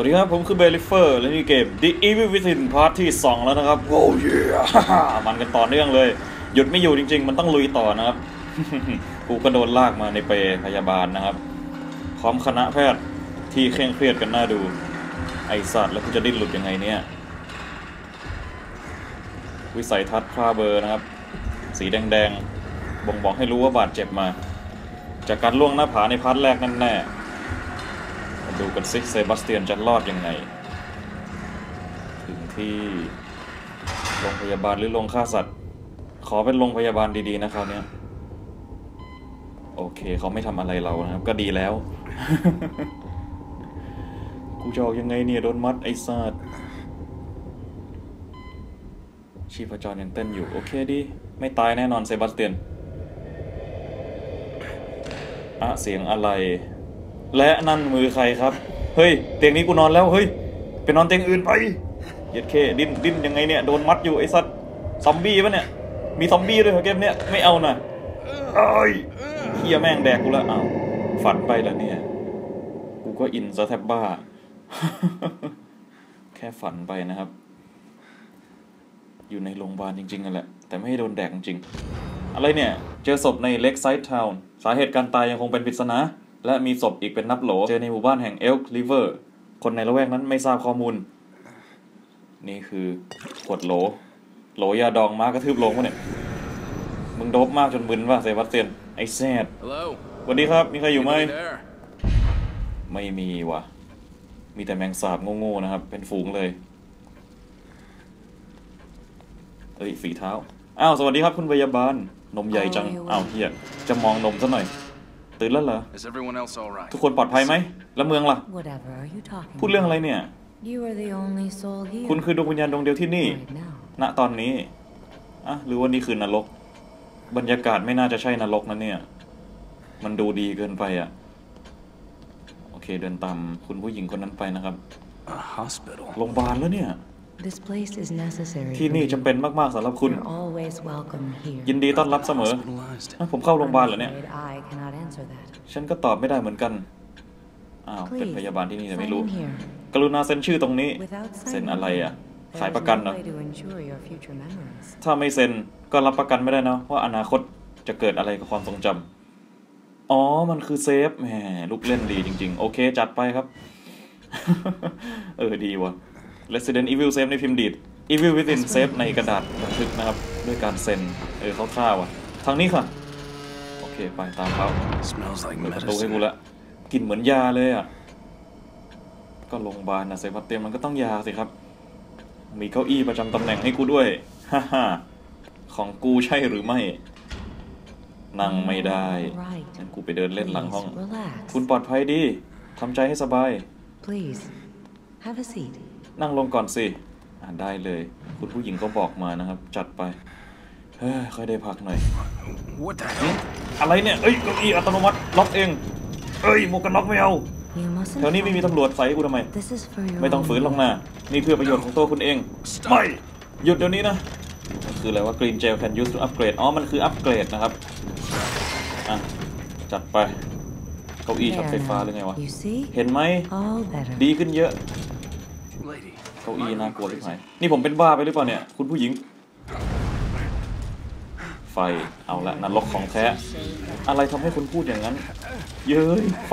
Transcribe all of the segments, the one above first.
สวัสดีครับ ผมคือเบลิเฟอร์และนี่เกม The Evil Within พาร์ทที่ 2 แล้วนะครับ โอ้ยมันกันต่อเนื่องเลย หยุดไม่อยู่จริง ๆ มันต้องลุยต่อนะครับกูก็โดนลากมาในเปรพยาบาลนะครับ พร้อมคณะแพทย์ที่เคร่งเครียดกันน่าดู ไอสัตว์แล้วกูจะดิ้นหลุดยังไงเนี่ย วิสัยทัศน์พราเบอร์นะครับ สีแดงๆ บ่งบอกให้รู้ว่าบาดเจ็บมา จากการล่วงหน้าผาในพาร์ทแรกนั่นแน่มา ดูกันซิเซบาสเตียนจะรอดยังไง ถึงที่โรงพยาบาลหรือโรงฆ่าสัตว์ ขอเป็นโรงพยาบาลดีๆนะคราวเนี้ยโอเคเขาไม่ทำอะไรเรานะครับ ก็ดีแล้ว กูจะออกยังไงเนี่ย โดนมัดไอ้สัตว์ชีพจรยังเต้นอยู่ โอเคดี ไม่ตายแน่นอนเซบาสเตียนอะเสียงอะไร และนั่นมือใครครับ เฮ้ย เตียงนี้กูนอนแล้ว เฮ้ย ไปนอนเตียงอื่นไปเย็ดเคดิ้นดิ้นยังไงเนี่ย โดนมัดอยู่ไอ้สัตว์ซอมบี้ปะเนี่ย มีซอมบี้ด้วยเหรอเกมเนี้ยไม่เอานะเอ้ยเฮียแม่งแดกกูแล้วอ้าวฝันไปแล้วเนี่ย กูก็อินซะแทบบ้า แค่ฝันไปนะครับ อยู่ในโรงพยาบาลจริงๆนั่นแหละ แต่ไม่ให้โดนแดกจริง อะไรเนี่ย เจอศพในเล็กไซด์ทาวน์สาเหตุการตายยังคงเป็นปริศนา และมีศพอีกเป็นนับโหล เจอในหมู่บ้านแห่งเอลค์ริเวอร์ คนในละแวกนั้นไม่ทราบข้อมูล นี่คือขวดโหล โหลยาดองมากระทืบลงวะเนี่ย มึงโดบมากจนมึนว่ะเซบาสเตียน ไอ้แซด Hello? สวัสดีครับ มีใครอยู่ไหม Anybody there? ไม่มีว่ะ มีแต่แมงสาบโง่ๆนะครับ เป็นฝูงเลย เอ้ยฝีเท้า อ้าว สวัสดีครับคุณพยาบาล นมใหญ่จัง อ้าวเฮียจะมองนมซะหน่อย ตื่นแล้วเหรอ Is everyone else all right? ทุกคนปลอดภัยไหม แล้วเมืองล่ะ Whatever are you talking พูดเรื่องอะไรเนี่ย You are the only soul here คุณคือดวงวิญญาณดวงเดียวที่นี่ right now. ณตอนนี้อะหรือว่านี่คือนรก บรรยากาศไม่น่าจะใช่นรกนะเนี่ย มันดูดีเกินไปอะโอเคเดินตามคุณผู้หญิงคนนั้นไปนะครับ A hospital. โรงพยาบาลแล้วเนี่ย This place is necessary. ที่ for นี่ you. จำเป็นมาก ๆสำหรับคุณ You're always welcome here. ยินดีต้อนรับเสมอ Hospitalized. อะผมเข้าโรงพยาบาลเหรอ I'm เนี่ย afraid I cannot answer that. ฉันก็ตอบไม่ได้เหมือนกัน อ้าว เป็น Please, พยาบาลที่นี่แต่ sign ไม่รู้ in here. กรุณาเซ็นชื่อตรงนี้ Without เซ็น signing อะไร here, อะ there ขาย is ประกัน no เหรอ way to ensure your future memories. ถ้าไม่เซ็นก็รับประกันไม่ได้นะว่าอนาคตจะเกิดอะไรกับความทรงจำ อ๋อ มันคือเซฟ แหม ลูกเล่นดีจริง ๆ โอเค จัดไปครับ เออ ดีว่ะ Resident Evil เซฟในพิมพ์ดีด Evil Within เซฟในกระดาษบันทึกนะครับ ด้วยการเซ็น เออคร่าวๆอะ ทางนี้ค่ะ โอเค ไปตามเขา Smells like เปิดประตูให้ medicine. กูละกลิ่นเหมือนยาเลยอะ ก็โรงพยาบาลนะเซบาสเตียนมันก็ต้องยาสิครับ มีเก้าอี้ประจำตำแหน่งให้กูด้วย ฮ่าฮ่าของกูใช่หรือไม่ นั่งไม่ได้ Right. งั้นกูไปเดินเล่นหลังห้อง Please relax. คุณปลอดภัยดีทำใจให้สบาย Please, have a seat. นั่งลงก่อนสิอ่าได้เลย คุณผู้หญิงก็บอกมานะครับ จัดไปเฮ้ยค่อยได้พักหน่อย What the hell? อะไรเนี่ยเอ้ยเก้าอี้อัตโนมัติล็อกเอง เอ้ยหมวกกันน็อกไม่เอา You mustn't. แถวนี้ไม่มี fight. ตำรวจใส่ให้กูทำไม This is for your ไม่ต้อง own ฝืนหรอก good. นะนี่เพื่อประโยชน์ของตัวคุณเอง ไม่ หยุดเดี๋ยวนี้นะมันคืออะไรว่า green gel can use to upgrade อ๋อ มันคืออัปเกรดนะครับ อะ จัดไป เก้าอี้ช็อต There ไฟฟ้า now. หรือไงวะ You see? เห็นไหม All better. ดีขึ้นเยอะ Lady. เก้าอี้น่ากลัวที่ไหนนี่ผมเป็นบ้าไปหรือเปล่าเนี่ย คุณผู้หญิง ไฟ เอาละนรกของแท้ อะไรทำให้คุณพูดอย่างนั้น เย้ย ไฟ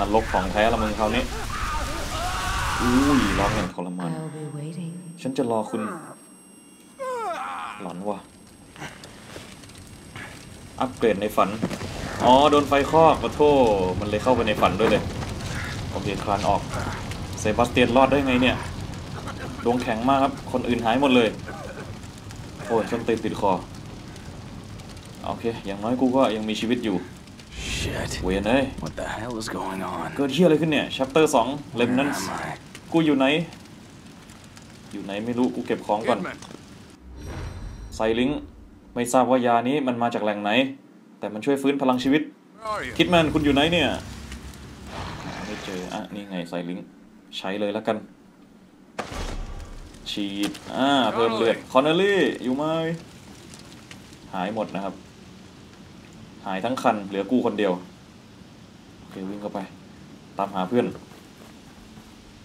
นรกของแท้ละมึงคราวนี้อุ้ยร้องอย่างทรมาน I'll be waiting. ฉันจะรอคุณ หลอนว่ะ อัปเกรดในฝัน อ๋อ โดนไฟคอกขอโทษมันเลยเข้าไปในฝันด้วยเลย โอเคคลานออกเซบาสเตียนรอดได้ไงเนี่ยดวงแข็งมากครับ คนอื่นหายหมดเลย โอ้ยส้นตีนติดคอ โอเค อย่างน้อยกูก็ยังมีชีวิตอยู่ Shit. เวยนเอ้ย What the hell is going on? เกิดเที่ยอะไรขึ้นเนี่ยชัปเตอร์สองเลม Where นั้น am I? กูอยู่ไหน อยู่ไหนไม่รู้ กูเก็บของก่อน ไซลิงค์ไม่ทราบว่ายานี้มันมาจากแหล่งไหน แต่มันช่วยฟื้นพลังชีวิต Where are you? คิดแมนคุณอยู่ไหนเนี่ยหาไม่เจอ อะ นี่ไงไซลิงค์ ใช้เลยแล้วกัน ฉีด อ่า เพิ่มเลือด คอนเนลลี่ อยู่ไหม หายหมดนะครับ หายทั้งคัน เหลือกูคนเดียว โอเค วิ่งเข้าไป ตามหาเพื่อน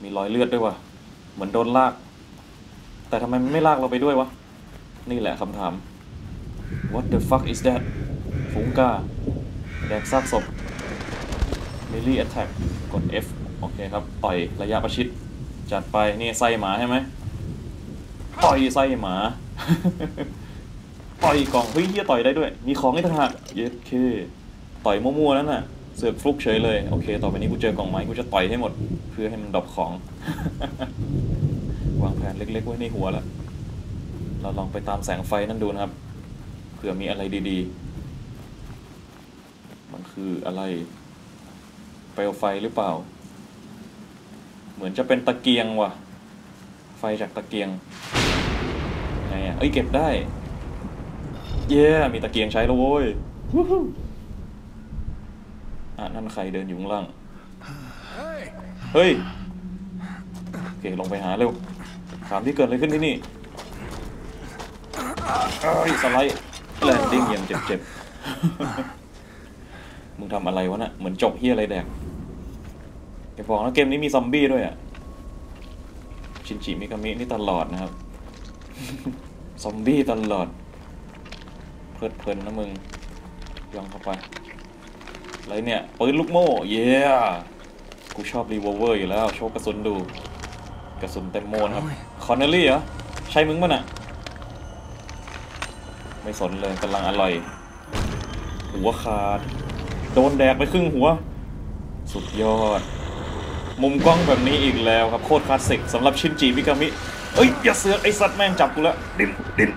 มีรอยเลือดด้วยวะเหมือนโดนลาก แต่ทำไมมันไม่ลากเราไปด้วยวะ นี่แหละคำถาม What the fuck is that ฟุงกา แดกซากศพ melee attack กด F โอเคครับ ต่อยระยะประชิด จัดไป นี่ไส้หมาใช่ไหมต่อยไส้หมา ต่อยกล่องเฮ้ยเหี้ยต่อยได้ด้วย มีของให้ต่างหากเย็ดเค ต่อยมั่วๆนั่นน่ะ เสือกฟลุกเฉยเลย โอเค ต่อไปนี้กูเจอกล่องไม้กูจะต่อยให้หมด เพื่อให้มันดรอปของ วางแผนเล็กๆไว้ในหัวแล้ว เราลองไปตามแสงไฟนั่นดูนะครับ เผื่อมีอะไรดีๆ มันคืออะไรเปลวไฟหรือเปล่า เหมือนจะเป็นตะเกียงว่ะ ไฟจากตะเกียงไงอะเอ้ยเก็บได้ เย้มีตะเกียงใช้แล้วโว้ยอะนั่นใครเดินอยู่ข้างล่าง เฮ้ย โอเค ลงไปหาเร็ว ถามที่เกิดอะไรขึ้นที่นี่เอ้ยสไลด์แลนดิ้งย่างเจ็บๆ มึงทำอะไรวะน่ะเหมือนจกเฮียอะไรแดก แกบอกนะเกมนี้มีซอมบี้ด้วยอะ ชินจิมิกามินี่ตลอดนะครับ ซอมบี้ตลอด เพลิดเพลินนะมึงย่องเข้าไปอะไรเนี่ยปืนลูกโม่ เย้กูชอบรีวอลเวอร์อยู่แล้ว โชว์กระสุนดู กระสุนเต็มโมนครับ คอนเนลลี่เหรอ ใช่มึงป่ะน่ะ ไม่สนเลยกำลังอร่อย หัวขาด โดนแดกไปครึ่งหัว สุดยอด มุมกล้องแบบนี้อีกแล้วครับ โคตรคลาสสิกสำหรับชินจิมิกามิ เอ้ย อย่าเสือกไอสัตว์แม่งจับกูแล้ว ดินดิน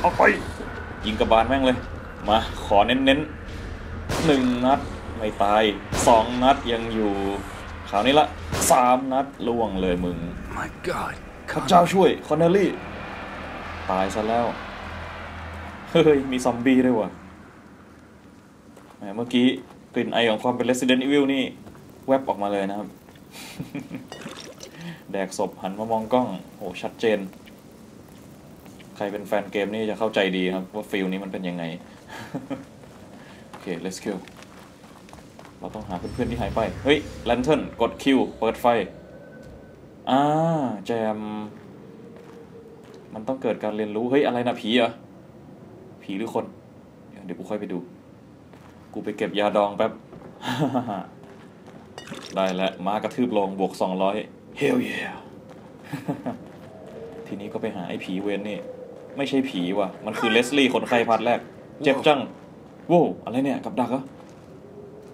เอาไป ยิงกระบาลแม่งเลย มา ขอเน้นๆหนึ่งนัด ไม่ตายสองนัดยังอยู่คราวนี้ละสามนัดล่วงเลยมึง My God. ข้าเจ้าช่วย คอนเนลลี่ ตายซะแล้ว เฮ้ย มีซอมบี้ด้วยว่ะแหมเมื่อกี้กลิ่นไอของความเป็น Resident Evil นี่ แวบออกมาเลยนะครับ แดกศพหันมามองกล้องโหชัดเจน ใครเป็นแฟนเกมนี่จะเข้าใจดีครับ ว่าฟิลนี้มันเป็นยังไง โอเค let's go เราต้องหาเพื่อนๆที่หายไป เฮ้ยแลนเทิร์นกดคิวเปิดไฟ อ่า แจม มันต้องเกิดการเรียนรู้ เฮ้ย อะไรนะผีเหรอ ผีหรือคน เดี๋ยวกูค่อยไปดู กูไปเก็บยาดองแป๊บ ได้แล้วมากระทืบลงบวก 200 Hell yeah ทีนี้ก็ไปหาไอ้ผีเวนนี่ ไม่ใช่ผีว่ะ มันคือเลสลี่คนไข้พัดแรก เจ็บจังโว้วอะไรเนี่ย กับดักเหรอ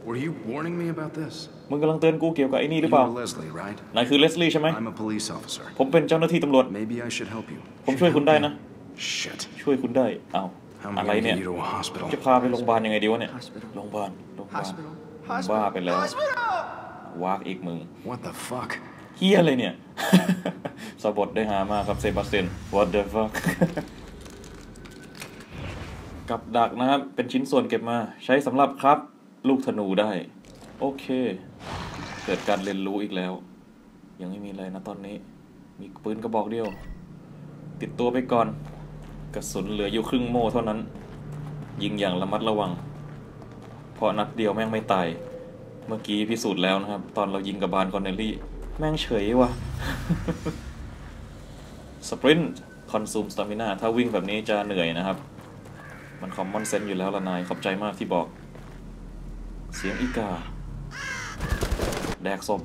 Were you warning me about this? มึงกำลังเตือนกูเกี่ยวกับไอ้นี่หรือ You เปล่า are Leslie, right? นายคือเลสลี่ใช่ไหม I'm a police officer. ผมเป็นเจ้าหน้าที่ตำรวจ Maybe I should help you. ผมช่วยคุณได้นะ Shit. ช่วยคุณได้เอ้า How am อะ I ไร gonna เนี่ย get you to a hospital? จะพาไปโรงพยาบาลยังไงดีวะเนี่ย Hospital โรงพยาบาล โรงพยาบาล Hospital. บ้า Hospital. ไปแล้ว วากอีกมึง What the fuck? เฮียอะไรเนี่ย สะบดได้หามากครับเซบาสเตียน what the fuck กับดักนะครับ เป็นชิ้นส่วนเก็บมา ใช้สำหรับครับ ลูกธนูได้ โอเค เกิดการเรียนรู้อีกแล้ว ยังไม่มีอะไรนะตอนนี้ มีปืนกระบอกเดียว ติดตัวไปก่อน กระสุนเหลืออยู่ครึ่งโม่เท่านั้น ยิงอย่างระมัดระวัง เพราะนัดเดียวแม่งไม่ตาย เมื่อกี้พิสูจน์แล้วนะครับ ตอนเรายิงกับบานคอนเนลลี่ แม่งเฉยว่ะสปรินต์คอนซูมสตามินาถ้าวิ่งแบบนี้จะเหนื่อยนะครับ มันคอมมอนเซนส์อยู่แล้วละนาย ขอบใจมากที่บอก เสียงอีกา แดกศพ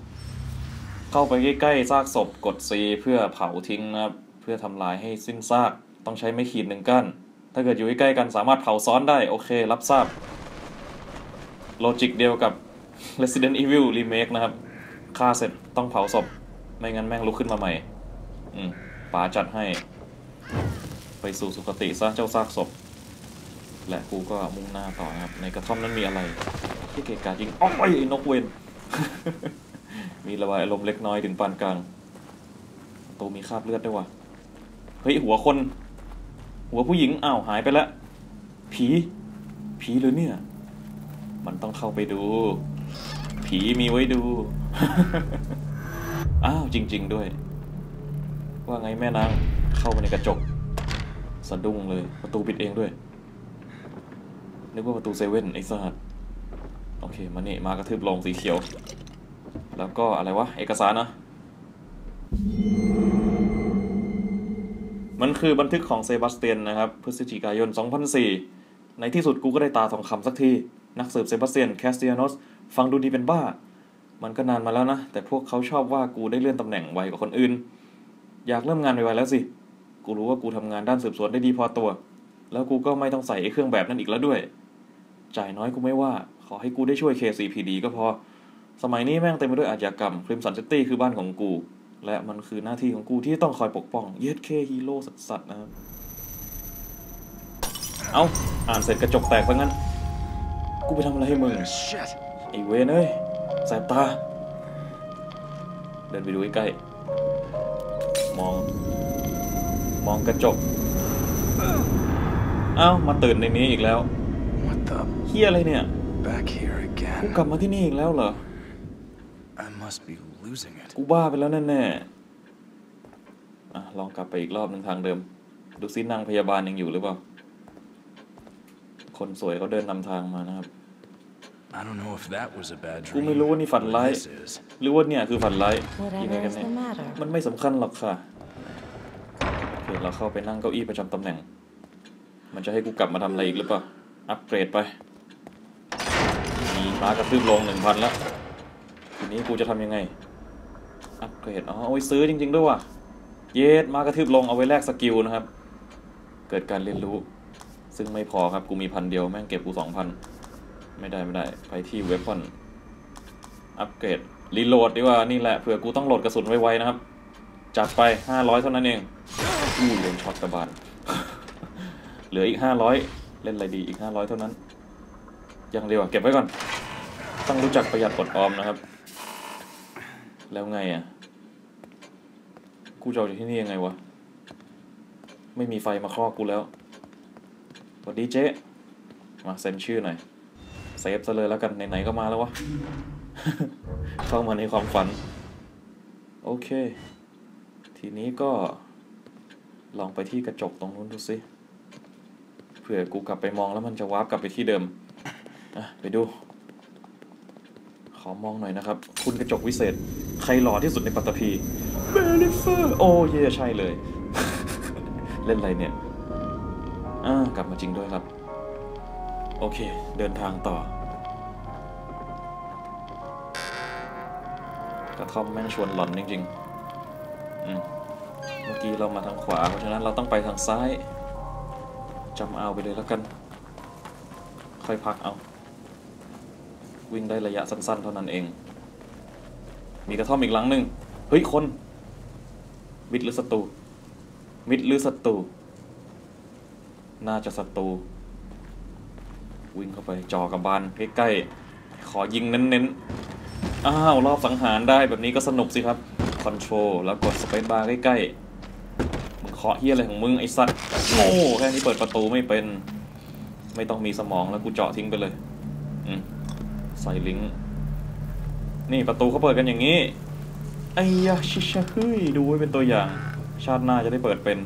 เข้าไปใกล้ๆซากศพกด C เพื่อเผาทิ้งนะครับ เพื่อทำลายให้สิ้นซาก ต้องใช้ไม่ขีดหนึ่งกั้น ถ้าเกิดอยู่ใกล้กันสามารถเผาซ้อนได้ โอเครับทราบ โลจิกเดียวกับ Resident Evil Remake นะครับฆ่าเสร็จต้องเผาศพ ไม่งั้นแม่งลุกขึ้นมาใหม่ อืมป๋าจัดให้ ไปสู่สุคติซะเจ้าซากศพ และกูก็มุ่งหน้าต่อนะครับ ในกระท่อมนั้นมีอะไร ที่เกะกายิงอ้อมไอ้นกเวนมีระบายอารมณ์เล็กน้อยถึงปานกลางประตูมีคราบเลือดด้วยว่ะเฮ้ยหัวคน หัวผู้หญิงอ้าวหายไปแล้วผี ผีหรือเนี่ย มันต้องเข้าไปดู ผีมีไว้ดู อ้าวจริง ๆ ด้วย ว่าไงแม่นางเข้าไปในกระจกสะดุ้งเลยประตูปิดเองด้วย นึกว่าประตูเซเว่นไอ้สัสโอเคมานี่มากระทืบลงสีเขียว แล้วก็อะไรวะ เอกสารนะ มันคือบันทึกของเซบาสเตียนนะครับ พฤศจิกายน 2004 ในที่สุดกูก็ได้ตาทองคำสักที นักสืบเซบาสเตียน แคสเตียโนส ฟังดูดีเป็นบ้า มันก็นานมาแล้วนะ แต่พวกเขาชอบว่ากูได้เลื่อนตำแหน่งไวกว่าคนอื่น อยากเริ่มงานไวๆแล้วสิ กูรู้ว่ากูทำงานด้านสืบสวนได้ดีพอตัว แล้วกูก็ไม่ต้องใส่ไอ้เครื่องแบบนั้นอีกแล้วด้วย จ่ายน้อยกูไม่ว่า ขอให้กูได้ช่วย KCPD ก็พอ สมัยนี้แม่งเต็มไปด้วยอาชญากรรมคริมสันซิตี้คือบ้านของกู และมันคือหน้าที่ของกูที่ต้องคอยปกป้อง เย็ดเคฮีโร่สัสๆนะครับเอาอ่านเสร็จกระจกแตกซะงั้น กูไปทำอะไรให้มึง ไอ้เวนเอ้ยแสบตา เดินไปดูใกล้ๆมอง มองกระจกเอ้ามาตื่นในนี้อีกแล้ว What the? เฮียอะไรเนี่ย Back here กู again. กลับมาที่นี่อีกแล้วเหรอ I must be losing it. กูบ้าไปแล้วแน่ๆอะลองกลับไปอีกรอบหนึ่งทางเดิม ดูซินางพยาบาลยังอยู่หรือเปล่า คนสวยเขาเดินนำทางมานะครับ I don't know if that was a bad กูไม่ dream. รู้ว่านี่ฝัน or ร้าย this is. หรือว่าเนี่ยคือฝันร้ายยังไง Whatever กัน is เนี่ย the matter? มันไม่สำคัญหรอกค่ะโอเคเราเข้าไปนั่งเก้าอี้ประจำตำแหน่ง มันจะให้กูกลับมาทำอะไรอีกหรือเปล่า อัปเกรดไป มีม้ากระทืบลงหนึ่งพันแล้วทีนี้กูจะทำยังไง อัปเกรด อ๋อเอาไว้ซื้อจริง ๆ ด้วยว่ะ เยสม้ากระทืบลงเอาไว้แลกสกิลนะครับ เกิดการเรียนรู้ ซึ่งไม่พอครับ กูมีพันเดียวแม่งเก็บกูสองพัน ไม่ได้ไม่ได้ ไปที่เวพอนอัปเกรดรีโหลดดีกว่า นี่แหละเผื่อกูต้องโหลดกระสุนไวๆนะครับ จัดไป 500 เท่านั้นเองอู้เล่นช็อตกระบาลเหลืออีก 500 เล่นอะไรดีอีก 500 เท่านั้น ยังเร็วเก็บไว้ก่อน ต้องรู้จักประหยัดอดออมนะครับ แล้วไงอะ กูจะออกจาที่นี่ยังไงวะ ไม่มีไฟมาครอบกูแล้วสวัสดีเจ๊มาเซ็นชื่อหน่อย ฟซะเลยแล้วกัน ไหน ๆ ก็มาแล้ววะ เข้ามาในความฝัน โอเค ทีนี้ก็ ลองไปที่กระจกตรงนู้นดูสิเผื่อกูกลับไปมองแล้วมันจะวาร์ปกลับไปที่เดิมอะไปดู ขอมองหน่อยนะครับ คุณกระจกวิเศษ ใครหล่อที่สุดในปัตตภีเบลิเฟอร์โอ้เย่ใช่เลย เล่นอะไรเนี่ยอ่ากลับมาจริงด้วยครับ โอเค เดินทางต่อ กระท่อมแม่งชวนหลอนจริงๆอืมเมื่อกี้เรามาทางขวา เพราะฉะนั้นเราต้องไปทางซ้ายจำเอาไปเลยแล้วกัน ค่อยพักเอา วิ่งได้ระยะสั้นๆ เท่านั้นเอง มีกระท่อมอีกหลังหนึ่งเฮ้ย คน มิดหรือศัตรู มิดหรือศัตรู น่าจะศัตรู วิ่งเข้าไปจอกับบานใกล้ๆ ขอยิงเน้นๆ อ้าวรอบสังหารได้แบบนี้ก็สนุกสิครับคอนโทรลแล้วกดสเปซบาร์ใกล้ๆมึงเคาะเฮียอะไรของมึงไอ้สัตว์โง่แค่นี้เปิดประตูไม่เป็น ไม่ต้องมีสมองแล้วกูเจาะทิ้งไปเลยอใส่ลิงก์นี่ประตูเขาเปิดกันอย่างนี้ไอ้ยาชิชะเฮ้ยดูไว้เป็นตัวอย่าง ชาติหน้าจะได้เปิดเป็น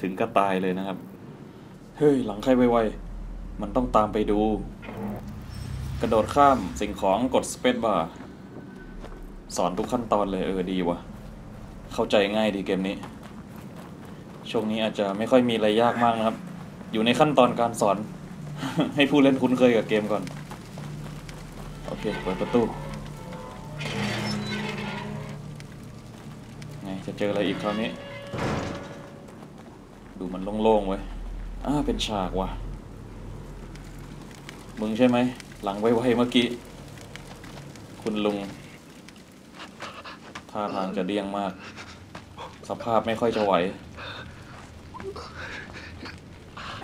ถึงก็ตายเลยนะครับ เฮ้ย หลังใครไวๆมันต้องตามไปดู กระโดดข้ามสิ่งของกดสเปซบาร์สอนทุกขั้นตอนเลยเออดีว่ะ เข้าใจง่ายดีเกมนี้ ช่วงนี้อาจจะไม่ค่อยมีอะไรยากมากนะครับ อยู่ในขั้นตอนการสอน ให้ผู้เล่นคุ้นเคยกับเกมก่อน โอเคเปิดประตู ไงจะเจออะไรอีกคราวนี้ ดูมันโล่งๆไว้อ่าเป็นฉากว่ะ มึงใช่ไหม หลังไวๆเมื่อกี้ คุณลุงท่าทางจะเดี้ยงมาก สภาพไม่ค่อยจะไหว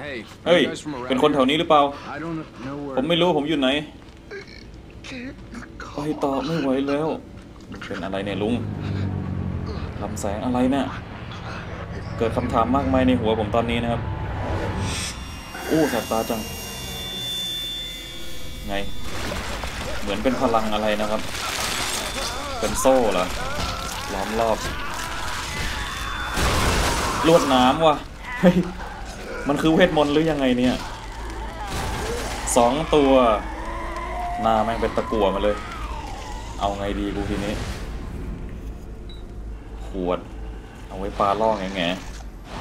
Hey, เฮ้ย you guys from around เป็นคนแถว here? นี้หรือเปล่า I don't know where. ผมไม่รู้ผมอยู่ไหน ไปต่อไม่ไหวแล้ว เป็นอะไรเนี่ยลุงลำแสงอะไรเนี่ย เกิดคำถามมากมายในหัวผมตอนนี้นะครับ อู้แสบตาจัง ไง เหมือนเป็นพลังอะไรนะครับ เป็นโซ่เหรอ ล้อมรอบ ลวดน้ำว่ะ เฮ้ย มันคือเวทมนต์หรือยังไงเนี่ย สองตัวหน้าแม่งเป็นตะกั่วมาเลย เอาไงดีกูทีนี้ ขวด เอาไว้ปลาล่องแง่แง่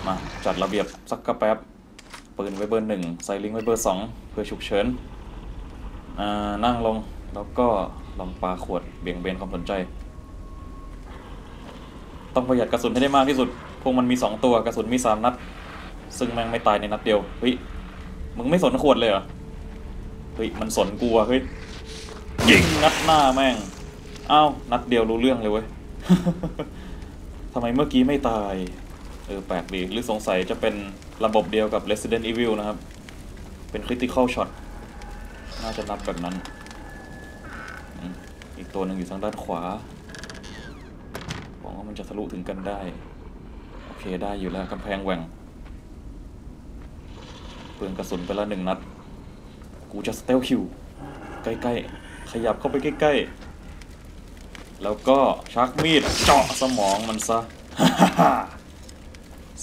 มาจัดระเบียบสักกระแป๊บปืนไว้เบอร์หนึ่งใส่ลิงไว้เบอร์สองเพื่อฉุกเฉิน อ่านั่งลงแล้วก็ลองปาขวดเบี่ยงเบนความสนใจ ต้องประหยัดกระสุนให้ได้มากที่สุด พวกมันมีสองตัวกระสุนมีสามนัด ซึ่งแม่งไม่ตายในนัดเดียวเฮ้ยมึงไม่สนขวดเลยเหรอเฮ้ยมันสนกูอะเฮ้ยยิงนัดหน้าแม่งอ้าวนัดเดียวรู้เรื่องเลยเว้ยทำไมเมื่อกี้ไม่ตายเออแปลกดีหรือสงสัยจะเป็นระบบเดียวกับ Resident Evil นะครับ เป็น Critical Shot น่าจะนับแบบนั้น อีกตัวหนึ่งอยู่ทางด้านขวาหวังว่ามันจะทะลุถึงกันได้ โอเคได้อยู่แล้วกำแพงแหว่งเปลืองกระสุนไปละหนึ่งนัด กูจะสเตลคิว ใกล้ๆ ขยับเข้าไปใกล้ๆ แล้วก็ชักมีดเจาะสมองมันซะ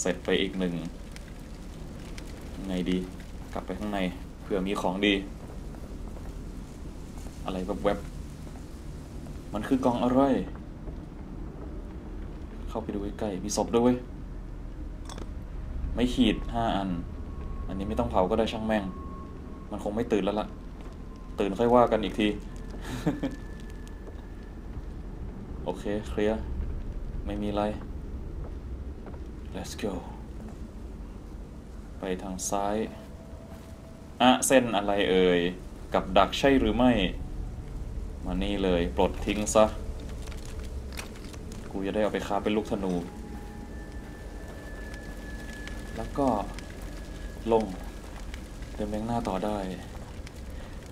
เสร็จไปอีกหนึ่ง ไงดี กลับไปข้างในเผื่อมีของดี อะไรแบบแวบมันคือกองอะไร เข้าไปดูใกล้ๆมีศพด้วยเว้ย ไม่ขีดห้าอัน อันนี้ไม่ต้องเผาก็ได้ช่างแม่ง มันคงไม่ตื่นแล้วล่ะ ตื่นค่อยว่ากันอีกที โอเค เคลียร์ ไม่มีอะไร let's go ไปทางซ้ายอะเส้นอะไรเอ่ย กับดักใช่หรือไม่ มานี่เลย ปลดทิ้งซะ กูจะได้เอาไปค้าเป็นลูกธนู แล้วก็ลงเดินไปข้างหน้าต่อได้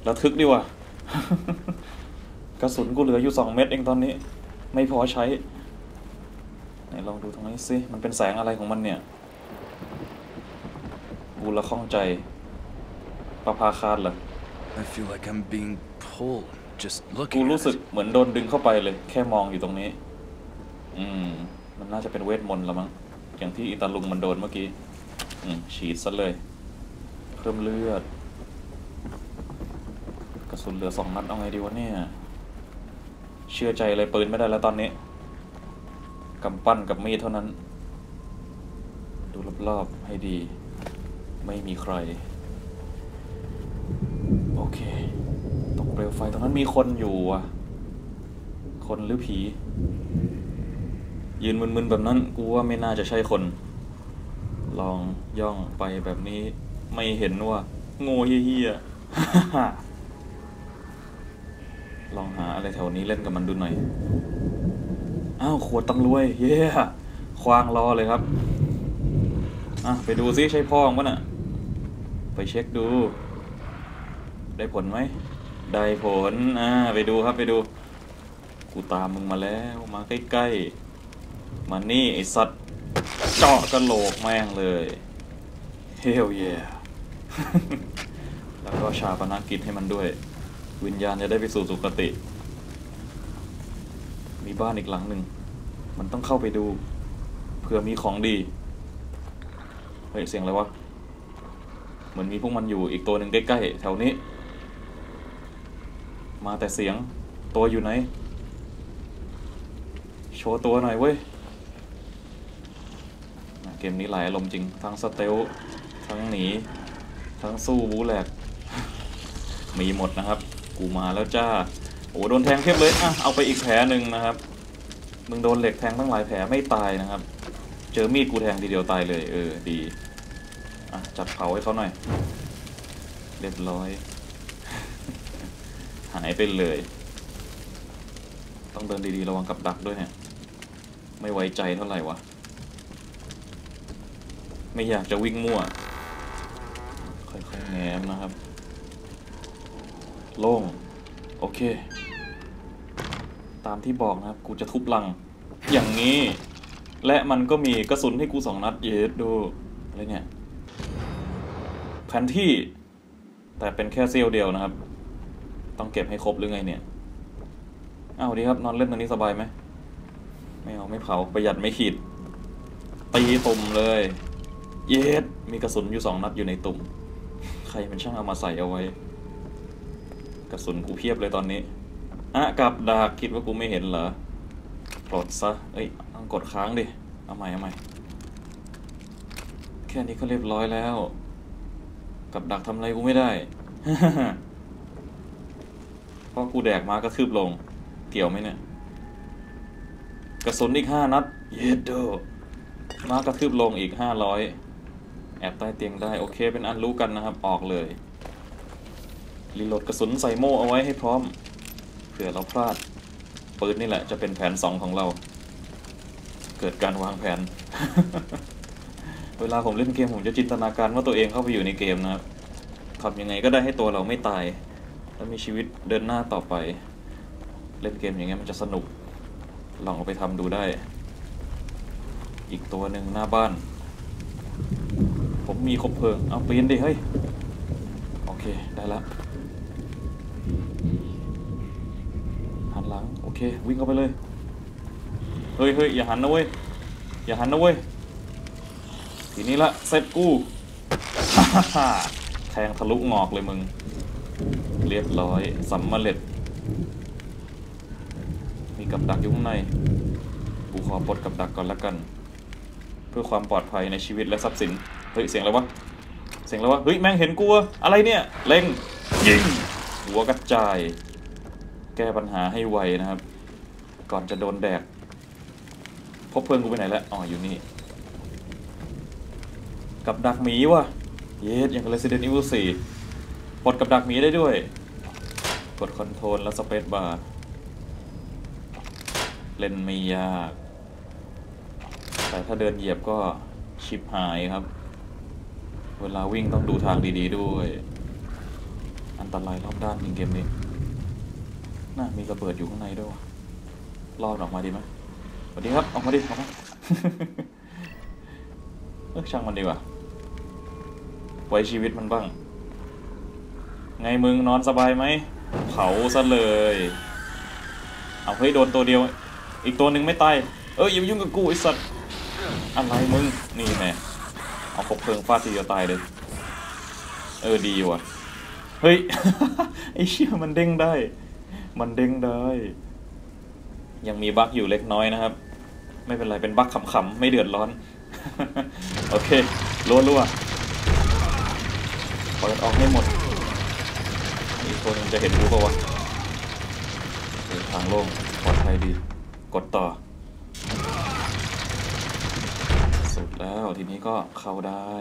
แล้วทึกดีว่ะ กระสุนกูเหลืออยู่สองเม็ดเองตอนนี้ ไม่พอใช้ ไหนลองดูตรงนี้สิ มันเป็นแสงอะไรของมันเนี่ย กูละข้องใจประภาคารเหรอ I feel like I'm being pulled just กู looking รู้สึกเหมือนโดนดึงเข้าไปเลย แค่มองอยู่ตรงนี้ อืม มันน่าจะเป็นเวทมนต์ละมั้ง อย่างที่อิตาลุงมันโดนเมื่อกี้ อืม ฉีดซะเลย เพิ่มเลือด กระสุนเหลือสองนัดเอาไงดีวะเนี่ย เชื่อใจเลยปืนไม่ได้แล้วตอนนี้ กำปั้นกับมีดเท่านั้น ดูรอบๆให้ดี ไม่มีใคร โอเค ไฟตรงนั้นมีคนอยู่อะ คนหรือผี ยืนมึนๆแบบนั้น กูว่าไม่น่าจะใช่คน ลองย่องไปแบบนี้ ไม่เห็นว่าโง่เฮี้ยๆลองหาอะไรแถวนี้เล่นกับมันดูหน่อย อ้าวขวดตังรวย เย้ควางรอเลยครับ อะ ไปดูซิใช่พ่อมั้งน่ะ ไปเช็คดู ได้ผลไหม ได้ผล อ่า ไปดูครับไปดู กูตามมึงมาแล้ว มาใกล้ๆ มานี่ ไอสัตว์ เจาะกระโหลกแม่งเลย เฮลเยแล้วก็ชาปนกิจให้มันด้วย วิญญาณจะได้ไปสู่สุคติ มีบ้านอีกหลังหนึ่ง มันต้องเข้าไปดู เผื่อมีของดี เฮ้ย เสียงอะไรวะ เหมือนมีพวกมันอยู่อีกตัวหนึ่งใกล้ๆ แถวนี้ มาแต่เสียงตัวอยู่ไหน โชว์ตัวหน่อยเว้ยเกมนี้หลายอารมณ์จริง ทั้งสเตลทั้งหนี ทั้งสู้บูแหลก มีหมดนะครับ กูมาแล้วจ้า โอ้โดนแทงเพียบเลยอะเอาไปอีกแผลหนึ่งนะครับ มึงโดนเหล็กแทงตั้งหลายแผลไม่ตายนะครับ เจอมีดกูแทงทีเดียวตายเลย เออดี อะจัดเผาให้เขาหน่อย เรียบร้อย หายไปเลย ต้องเดินดีๆระวังกับดักด้วยเนี่ย ไม่ไว้ใจเท่าไหร่วะ ไม่อยากจะวิ่งมั่ว ค่อยๆแง้มนะครับ โล่ง โอเค ตามที่บอกนะครับ กูจะทุบลัง อย่างนี้ และมันก็มีกระสุนให้กูสองนัดเยสดู อะไรเนี่ยแผนที่แต่เป็นแค่เซี่ยวเดียวนะครับ ต้องเก็บให้ครบหรือไงเนี่ยอ้าวดีครับนอนเล่นตรงนี้สบายไหมไม่เอาไม่เผาประหยัดไม่ขีดตีตุ่มเลย เย็ดมีกระสุนอยู่สองนัดอยู่ในตุ่ม ใครเป็นช่างเอามาใส่เอาไว้ กระสุนกูเพียบเลยตอนนี้อะกับดากคิดว่ากูไม่เห็นเหรอปลดซะเอ้ยต้องกดค้างดิเอาใหม่เอาใหม่แค่นี้ก็เรียบร้อยแล้ว กับดักทำอะไรกูไม่ได้ เพราะกูแดกมากระคืบลง เกี่ยวไหมเนี่ย กระสุนอีกห้านัด เยดโดมากระทืบลงอีกห้าร้อยแอบใต้เตียงได้ โอเค เป็นอันรู้กันนะครับ ออกเลย รีโหลดกระสุนใส่โม่เอาไว้ให้พร้อม เผื่อเราพลาด ปืนนี่แหละ จะเป็นแผนสองของเรา เกิดการวางแผน เวลาผมเล่นเกม ผมจะจินตนาการว่าตัวเองเข้าไปอยู่ในเกมนะครับทำยังไงก็ได้ให้ตัวเราไม่ตาย และมีชีวิตเดินหน้าต่อไป เล่นเกมอย่างเงี้ยมันจะสนุก ลองเอาไปทำดูได้ อีกตัวหนึ่งหน้าบ้าน ผมมีคบเพลิง เอาปีนดิเฮ้ย โอเค ได้ละหันหลัง โอเค วิ่งเข้าไปเลย เฮ้ยเฮ้ยอย่าหันนะเว้ย อย่าหันนะเว้ย ทีนี้ละเสร็จกูแทงทะลุงอกเลยมึง เรียบร้อยสำเร็จมีกับดักอยู่ข้างใน กูขอปลดกับดักก่อนละกัน เพื่อความปลอดภัยในชีวิตและทรัพย์สิน เฮ้ย เสียงอะไรวะ เสียงอะไรวะ เฮ้ย แม่งเห็นกูอะอะไรเนี่ย เล็ง ยิง หัวกระจาย แก้ปัญหาให้ไวนะครับ ก่อนจะโดนแดกพบเพื่อนกูไปไหนแล้วอ๋อ อยู่นี่ กับดักหมีวะเยสอย่าง Resident Evil 4 ปลดกับดักหมีได้ด้วย กดคอนโทรลแล้วสเปซบาร์เล่นไม่ยาก แต่ถ้าเดินเหยียบก็ชิปหายครับ เวลาวิ่งต้องดูทางดีๆด้วย อันตรายรอบด้านจริงเกมนี้ น่ามีระเบิดอยู่ข้างในด้วยวะรอดออกมาดีไหมสวัสดีครับ ออกมาดิออกมาเออช่างมันดีกว่า ไว้ชีวิตมันบ้าง ไงมึงนอนสบายไหมเผาซะเลย เอาเฮ้ยโดนตัวเดียว อีกตัวหนึ่งไม่ตายเอ้ยอย่ามายุ่งกับกูไอ้สัตว์อะไรมึงนี่แน่เอาคบเพลิงฟาดทีเดียวตายเลยเออดีว่ะเฮ้ยไอ้เชี่ยมันเด้งได้ มันเด้งได้ ยังมีบั๊กอยู่เล็กน้อยนะครับ ไม่เป็นไรเป็นบั๊กขำๆไม่เดือดร้อน โอเครัวๆเปิดออกให้หมด ตัวนึงจะเห็นรู้ปะวะเดินทางโล่งปลอดภัยดี กดต่อ สุดแล้วทีนี้ก็เข้าได้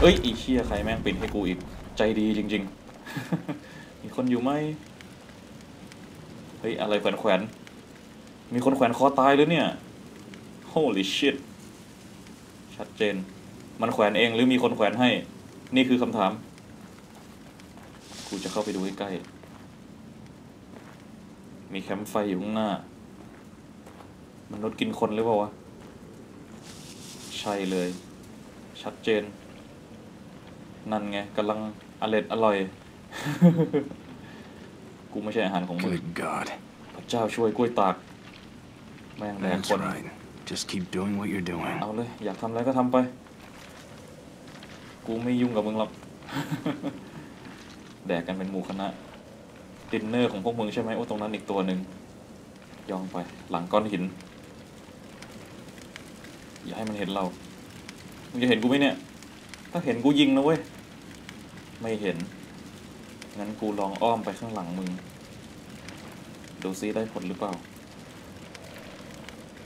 เอ้ย อีเชี่ยใครแม่งปิดให้กูอีก ใจดีจริง ๆ มีคนอยู่ไหม เฮ้ย อะไรแขวนแขวนๆมีคนแขวนคอตายเลยเนี่ย holy shit ชัดเจน มันแขวนเองหรือมีคนแขวนให้ นี่คือคำถามกูจะเข้าไปดูใกล้ๆมีแคมป์ไฟอยู่ข้างหน้า มนุษย์กินคนหรือเปล่าวะ ใช่เลย ชัดเจน นั่นไงกำลังอร่อยอร่อย กูไม่ใช่อาหารของมึง Good God. พระเจ้าช่วยกล้วยตาก แม่งแดก That's คน right. Just keep doing what you're doing. เอาเลย อยากทำอะไรก็ทำไป กูไม่ยุ่งกับมึงหรอก แดกกันเป็นหมู่คณะ ดินเนอร์ของพวกมึงใช่ไหมโอ้ตรงนั้นอีกตัวหนึ่งย่องไป หลังก้อนหิน อย่าให้มันเห็นเรา มึงจะเห็นกูไหมเนี่ย ถ้าเห็นกูยิงนะเว้ย ไม่เห็น งั้นกูลองอ้อมไปข้างหลังมึง ดูซิได้ผลหรือเปล่า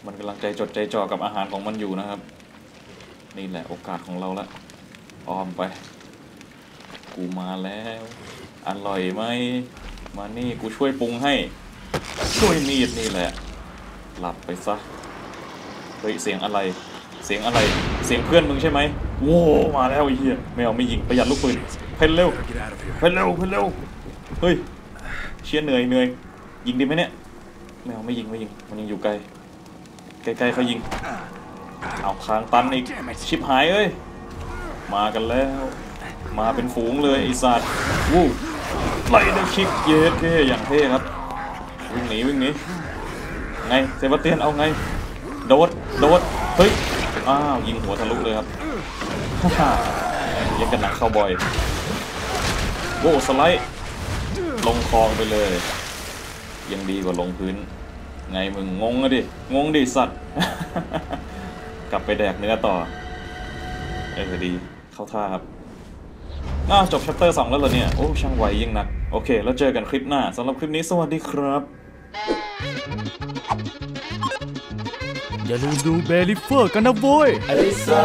มันกำลังใจจดใจจ่อกับอาหารของมันอยู่นะครับ นี่แหละโอกาสของเราละ อ้อมไป กูมาแล้ว อร่อยไหม มานี่กูช่วยปรุงให้ ช่วยมีดนี่แหละ หลับไปซะ เฮ้ย เสียงอะไร เสียงอะไร เสียงเพื่อนมึงใช่ไหมโว้มาแล้วไอ้เหี้ยไม่เอาไม่ยิงประหยัดลูกปืน เพ่นเร็ว เพ่นเร็ว เพ่นเร็ว เฮ้ย เชี่ยเหนื่อยเหนื่อย ยิงดีไหมเนี่ย ไม่เอาไม่ยิงไม่ยิง มันยังอยู่ไกลใกลๆเขายิง เอาคางตันอีก ชิบหายเอ้ย มากันแล้ว มาเป็นฝูงเลยไอสัตว์วู้ไล่เดอร์คิกเยสเท่อย่างเท่ครับ วิ่งหนีวิ่งหนีไงเซบาสเตียนเอาไง โดดโดดเฮ้ยอ้าวยิงหัวทะลุเลยครับยังกันหนักเข้าบ่อยโว้สไลด์ลงคลองไปเลย ยังดีกว่าลงพื้น ไงมึงงงอะดิงงดิสัตว์ กลับไปแดกเนื้อต่อเออดี เข้าท่าครับอ้าวจบชัปเตอร์สองแล้วเหรอเนี่ย โอ้ช่างไวยิ่งนัก โอเค แล้วเจอกันคลิปหน้าสำหรับคลิปนี้สวัสดีครับ อย่าลืมดูเบลิเฟอร์กันนะโว้ย Alisa